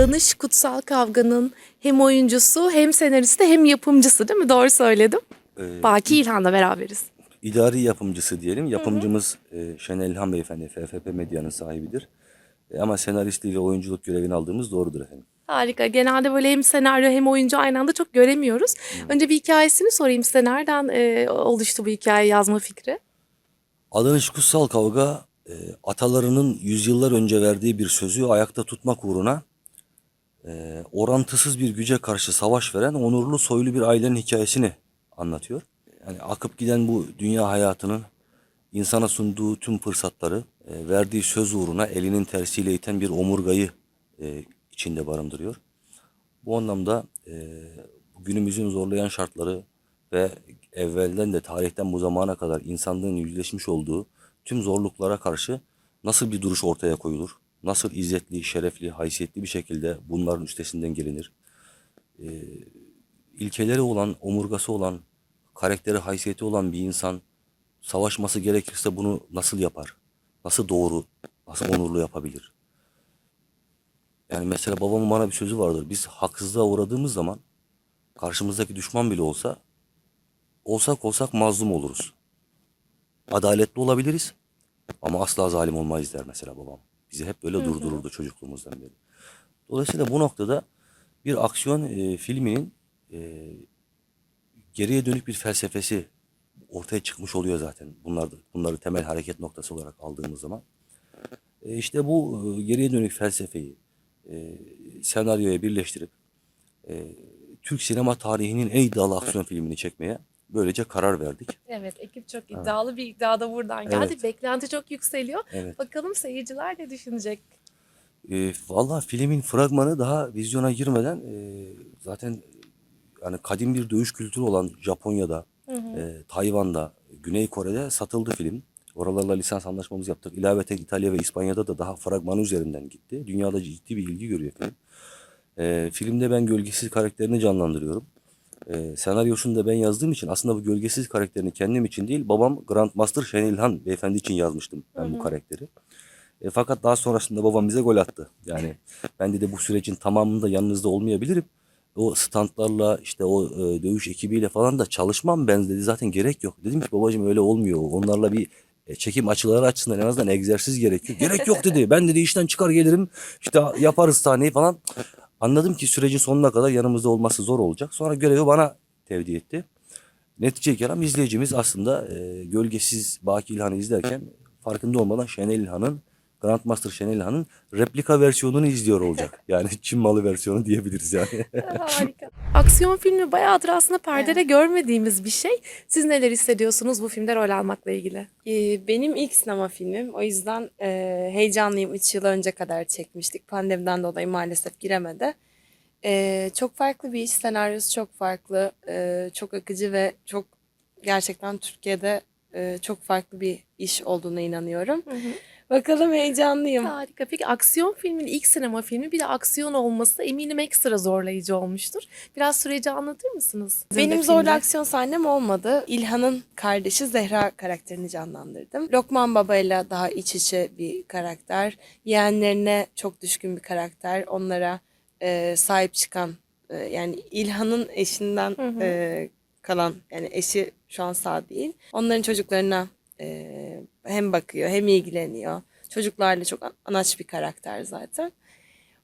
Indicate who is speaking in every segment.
Speaker 1: Adanış Kutsal Kavga'nın hem oyuncusu hem senaristi hem yapımcısı değil mi? Doğru söyledim.
Speaker 2: Ee,
Speaker 1: Baki İlhan'la beraberiz.
Speaker 2: idari yapımcısı diyelim. Yapımcımız e, Şenel İlhan Beyefendi, FFP Medya'nın sahibidir. E, ama senaristliği ve oyunculuk görevini aldığımız doğrudur efendim.
Speaker 1: Harika. Genelde böyle hem senaryo hem oyuncu aynı anda çok göremiyoruz. Önce bir hikayesini sorayım size. Nereden e, oluştu bu hikaye yazma fikri?
Speaker 2: Adanış Kutsal Kavga e, atalarının yüzyıllar önce verdiği bir sözü ayakta tutmak uğruna e, orantısız bir güce karşı savaş veren onurlu soylu bir ailenin hikayesini anlatıyor. Yani akıp giden bu dünya hayatının insana sunduğu tüm fırsatları e, verdiği söz uğruna elinin tersiyle iten bir omurgayı e, içinde barındırıyor. Bu anlamda e, günümüzün zorlayan şartları ve evvelden de tarihten bu zamana kadar insanlığın yüzleşmiş olduğu tüm zorluklara karşı nasıl bir duruş ortaya koyulur? Nasıl izzetli, şerefli, haysiyetli bir şekilde bunların üstesinden gelinir? E, ilkeleri olan, omurgası olan, karakteri, haysiyeti olan bir insan savaşması gerekirse bunu nasıl yapar? Nasıl doğru, nasıl onurlu yapabilir? Yani mesela babamın bana bir sözü vardır. Biz haksızlığa uğradığımız zaman karşımızdaki düşman bile olsa olsak olsak mazlum oluruz. Adaletli olabiliriz ama asla zalim olmayız der mesela babam. Bizi hep böyle durdururdu çocukluğumuzdan beri. Dolayısıyla bu noktada bir aksiyon e, filminin e, geriye dönük bir felsefesi ortaya çıkmış oluyor zaten. Bunlar bunları temel hareket noktası olarak aldığımız zaman. E, işte bu e, geriye dönük felsefeyi e, senaryoya birleştirip e, Türk sinema tarihinin en iddialı aksiyon filmini çekmeye böylece karar verdik.
Speaker 1: Evet, ekip çok iddialı bir iddia da buradan geldi.
Speaker 2: Evet.
Speaker 1: Beklenti çok yükseliyor.
Speaker 2: Evet.
Speaker 1: Bakalım seyirciler ne düşünecek?
Speaker 2: E, Valla filmin fragmanı daha vizyona girmeden e, zaten yani kadim bir dövüş kültürü olan Japonya'da, e, Tayvan'da, Güney Kore'de satıldı film. Oralarla lisans anlaşmamız yaptık. İlaveten İtalya ve İspanya'da da daha fragmanı üzerinden gitti. Dünyada ciddi bir ilgi görüyor film. E, filmde ben gölgesiz karakterini canlandırıyorum. E, senaryosunu da ben yazdığım için aslında bu gölgesiz karakterini kendim için değil babam Grandmaster Şenil İlhan beyefendi için yazmıştım ben bu karakteri. E, fakat daha sonrasında babam bize gol attı. Yani ben de bu sürecin tamamında yanınızda olmayabilirim. O standlarla işte o e, dövüş ekibiyle falan da çalışmam ben dedi zaten gerek yok. Dedim ki babacığım öyle olmuyor. Onlarla bir e, çekim açıları açısından en azından egzersiz gerekiyor. Gerek yok dedi. Ben dedi işten çıkar gelirim. İşte yaparız sahneyi falan. Anladım ki sürecin sonuna kadar yanımızda olması zor olacak. Sonra görevi bana tevdi etti. Netice kelam izleyicimiz aslında e, gölgesiz Baki İlhan'ı izlerken farkında olmadan Şenel İlhan'ın Grandmaster Şenel İlhan'ın replika versiyonunu izliyor olacak. Yani Çin malı versiyonu diyebiliriz yani.
Speaker 1: Harika. Aksiyon filmi bayağıdır aslında perdede görmediğimiz bir şey. Siz neler hissediyorsunuz bu filmde rol almakla ilgili?
Speaker 3: Ee, Benim ilk sinema filmim. O yüzden e, heyecanlıyım. 3 yıl önce kadar çekmiştik. Pandemiden dolayı maalesef giremedi. Ee, çok farklı bir iş. Senaryosu çok farklı. Ee, çok akıcı ve çok gerçekten Türkiye'de e, çok farklı bir iş olduğuna inanıyorum. Bakalım heyecanlıyım.
Speaker 1: Harika. Peki aksiyon filmin ilk sinema filmi bir de aksiyon olması eminim ekstra zorlayıcı olmuştur. Biraz süreci anlatır mısınız?
Speaker 3: Benim zorlu aksiyon sahnem olmadı. İlhan'ın kardeşi Zehra karakterini canlandırdım. Lokman Baba ile daha iç içe bir karakter. Yeğenlerine çok düşkün bir karakter. Onlara e, sahip çıkan e, yani İlhan'ın eşinden e, kalan yani eşi şu an sağ değil. Onların çocuklarına e, hem bakıyor hem ilgileniyor. Çocuklarla çok an- anaç bir karakter zaten.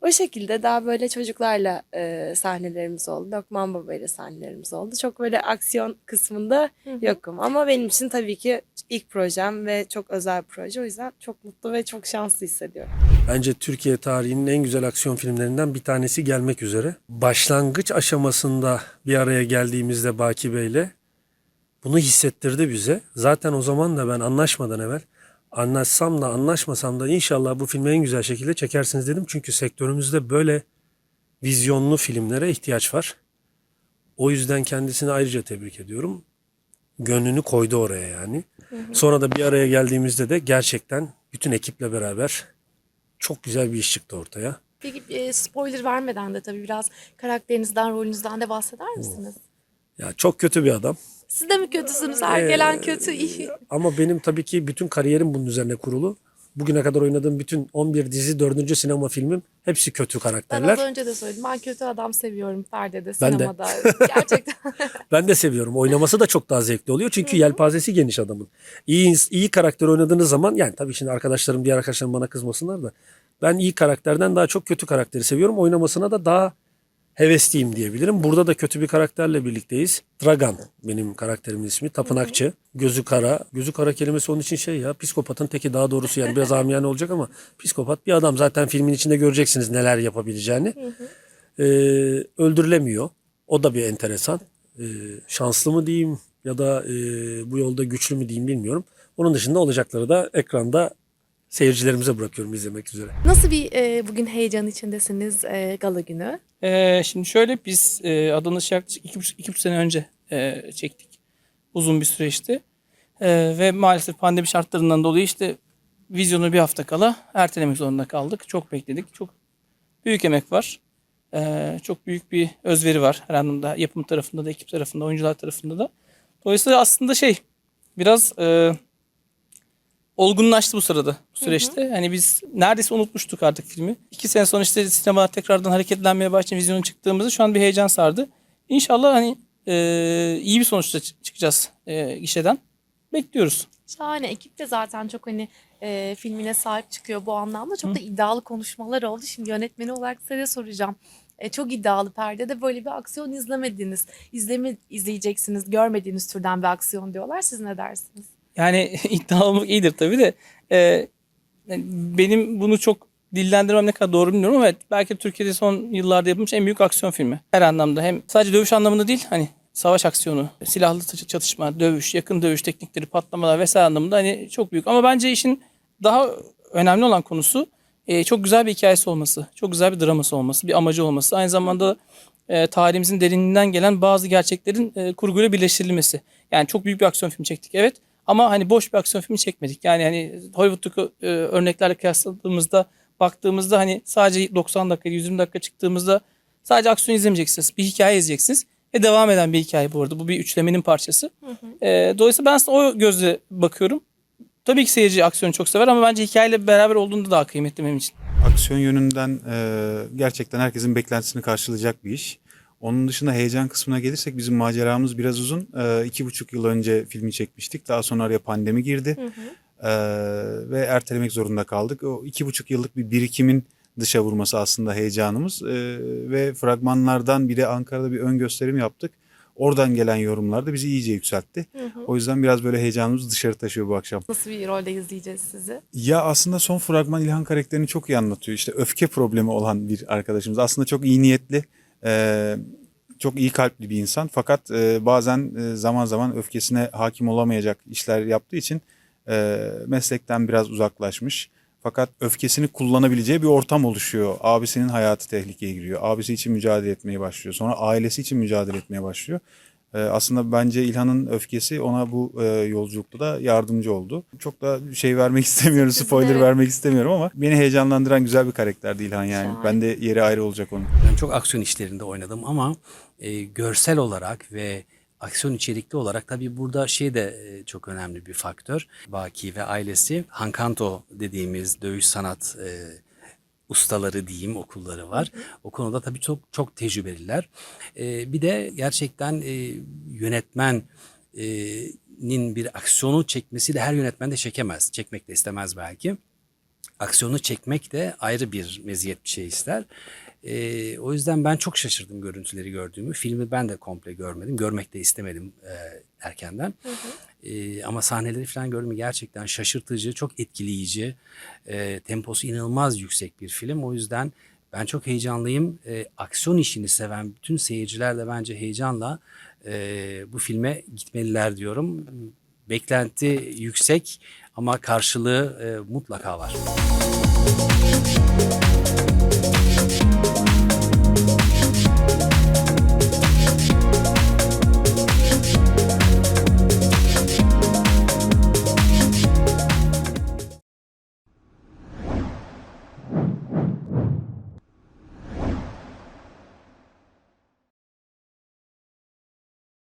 Speaker 3: O şekilde daha böyle çocuklarla e, sahnelerimiz oldu. Lokman Baba ile sahnelerimiz oldu. Çok böyle aksiyon kısmında yokum. Ama benim için tabii ki ilk projem ve çok özel bir proje. O yüzden çok mutlu ve çok şanslı hissediyorum.
Speaker 4: Bence Türkiye tarihinin en güzel aksiyon filmlerinden bir tanesi gelmek üzere. Başlangıç aşamasında bir araya geldiğimizde Baki Bey'le bunu hissettirdi bize. Zaten o zaman da ben anlaşmadan evvel anlaşsam da anlaşmasam da inşallah bu filmi en güzel şekilde çekersiniz dedim. Çünkü sektörümüzde böyle vizyonlu filmlere ihtiyaç var. O yüzden kendisini ayrıca tebrik ediyorum. Gönlünü koydu oraya yani. Sonra da bir araya geldiğimizde de gerçekten bütün ekiple beraber çok güzel bir iş çıktı ortaya.
Speaker 1: Peki e, spoiler vermeden de tabii biraz karakterinizden, rolünüzden de bahseder misiniz?
Speaker 4: Ya çok kötü bir adam.
Speaker 1: Siz de mi kötüsünüz? Her
Speaker 4: Ee,
Speaker 1: gelen kötü iyi.
Speaker 4: Ama benim tabii ki bütün kariyerim bunun üzerine kurulu. bugüne kadar oynadığım bütün 11 dizi, 4. sinema filmim hepsi kötü
Speaker 1: Ben
Speaker 4: karakterler.
Speaker 1: az önce de söyledim. Ben kötü adam seviyorum perdede,
Speaker 4: Ben de.
Speaker 1: sinemada. Gerçekten.
Speaker 4: Ben de seviyorum. Oynaması da çok daha zevkli oluyor. Çünkü yelpazesi geniş adamın. İyi, ins- iyi karakter oynadığınız zaman yani tabii şimdi arkadaşlarım, diğer arkadaşlarım bana kızmasınlar da ben iyi karakterden daha çok kötü karakteri seviyorum. Oynamasına da daha hevesliyim diyebilirim. Burada da kötü bir karakterle birlikteyiz. Dragan benim karakterimin ismi. Tapınakçı. Gözü kara. Gözü kara kelimesi onun için şey ya psikopatın teki daha doğrusu yani biraz amiyane olacak ama psikopat bir adam. Zaten filmin içinde göreceksiniz neler yapabileceğini. Ee, öldürülemiyor. O da bir enteresan. Ee, şanslı mı diyeyim ya da e, bu yolda güçlü mü diyeyim bilmiyorum. Onun dışında olacakları da ekranda seyircilerimize bırakıyorum izlemek üzere.
Speaker 1: Nasıl bir e, bugün heyecan içindesiniz e, gala günü?
Speaker 5: Ee, şimdi şöyle biz e, Adana'sı yaklaşık iki buçuk, iki buçuk sene önce e, çektik. Uzun bir süreçti. E, ve maalesef pandemi şartlarından dolayı işte vizyonu bir hafta kala ertelemek zorunda kaldık. Çok bekledik. Çok büyük emek var. E, çok büyük bir özveri var her anlamda. Yapım tarafında da, ekip tarafında, oyuncular tarafında da. Dolayısıyla aslında şey biraz e, olgunlaştı bu sırada bu süreçte. Hani biz neredeyse unutmuştuk artık filmi. İki sene sonra işte sinema tekrardan hareketlenmeye başlayınca vizyona çıktığımızda şu an bir heyecan sardı. İnşallah hani e, iyi bir sonuçla çı- çıkacağız e, gişeden. Bekliyoruz.
Speaker 1: Şahane. Ekip de zaten çok hani e, filmine sahip çıkıyor bu anlamda. Çok da iddialı konuşmalar oldu. Şimdi yönetmeni olarak size soracağım. E, çok iddialı perdede böyle bir aksiyon izlemediniz. İzleme, izleyeceksiniz. Görmediğiniz türden bir aksiyon diyorlar. Siz ne dersiniz?
Speaker 5: Yani iddia olmak iyidir tabii de e, benim bunu çok dillendirmem ne kadar doğru bilmiyorum ama evet, belki Türkiye'de son yıllarda yapılmış en büyük aksiyon filmi. Her anlamda hem sadece dövüş anlamında değil hani savaş aksiyonu, silahlı çat- çatışma, dövüş, yakın dövüş teknikleri, patlamalar vesaire anlamında hani çok büyük. Ama bence işin daha önemli olan konusu e, çok güzel bir hikayesi olması, çok güzel bir draması olması, bir amacı olması. Aynı zamanda e, tarihimizin derinliğinden gelen bazı gerçeklerin e, kurguyla birleştirilmesi. Yani çok büyük bir aksiyon filmi çektik evet ama hani boş bir aksiyon filmi çekmedik. Yani hani Hollywood'daki e, örneklerle kıyasladığımızda baktığımızda hani sadece 90 dakika 120 dakika çıktığımızda sadece aksiyon izlemeyeceksiniz. Bir hikaye izleyeceksiniz. Ve devam eden bir hikaye bu arada. Bu bir üçlemenin parçası. E, dolayısıyla ben aslında o gözle bakıyorum. Tabii ki seyirci aksiyonu çok sever ama bence hikayeyle beraber olduğunda daha kıymetli benim için.
Speaker 6: Aksiyon yönünden e, gerçekten herkesin beklentisini karşılayacak bir iş. Onun dışında heyecan kısmına gelirsek bizim maceramız biraz uzun. E, iki buçuk yıl önce filmi çekmiştik. Daha sonra araya pandemi girdi. E, ve ertelemek zorunda kaldık. O iki buçuk yıllık bir birikimin dışa vurması aslında heyecanımız. E, ve fragmanlardan bir de Ankara'da bir ön gösterim yaptık. Oradan gelen yorumlar da bizi iyice yükseltti. O yüzden biraz böyle heyecanımız dışarı taşıyor bu akşam.
Speaker 1: Nasıl bir rolde izleyeceğiz sizi?
Speaker 6: Ya aslında son fragman İlhan karakterini çok iyi anlatıyor. İşte öfke problemi olan bir arkadaşımız. Aslında çok iyi niyetli, e, çok iyi kalpli bir insan. Fakat e, bazen e, zaman zaman öfkesine hakim olamayacak işler yaptığı için e, meslekten biraz uzaklaşmış. Fakat öfkesini kullanabileceği bir ortam oluşuyor. Abisinin hayatı tehlikeye giriyor. Abisi için mücadele etmeye başlıyor. Sonra ailesi için mücadele etmeye başlıyor. Ee, aslında bence İlhan'ın öfkesi ona bu e, yolculukta da yardımcı oldu. Çok da şey vermek istemiyorum, spoiler
Speaker 1: Evet.
Speaker 6: vermek istemiyorum ama beni heyecanlandıran güzel bir karakterdi İlhan yani.
Speaker 1: Şahane.
Speaker 6: Ben de yeri ayrı olacak onun.
Speaker 7: Ben çok aksiyon işlerinde oynadım ama e, görsel olarak ve aksiyon içerikli olarak tabii burada şey de e, çok önemli bir faktör. Baki ve ailesi Hankanto dediğimiz dövüş sanat e, ustaları diyeyim okulları var. O konuda tabii çok çok tecrübeliler. E, bir de gerçekten e, yönetmen e, nin bir aksiyonu çekmesi de her yönetmen de çekemez. Çekmek de istemez belki aksiyonu çekmek de ayrı bir meziyet bir şey ister. Ee, o yüzden ben çok şaşırdım görüntüleri gördüğümü. Filmi ben de komple görmedim. Görmek de istemedim e, erkenden. Ee, ama sahneleri falan gördüm gerçekten şaşırtıcı, çok etkileyici. E, temposu inanılmaz yüksek bir film. O yüzden ben çok heyecanlıyım. E, aksiyon işini seven bütün seyirciler de bence heyecanla e, bu filme gitmeliler diyorum. Beklenti yüksek ama karşılığı e, mutlaka var.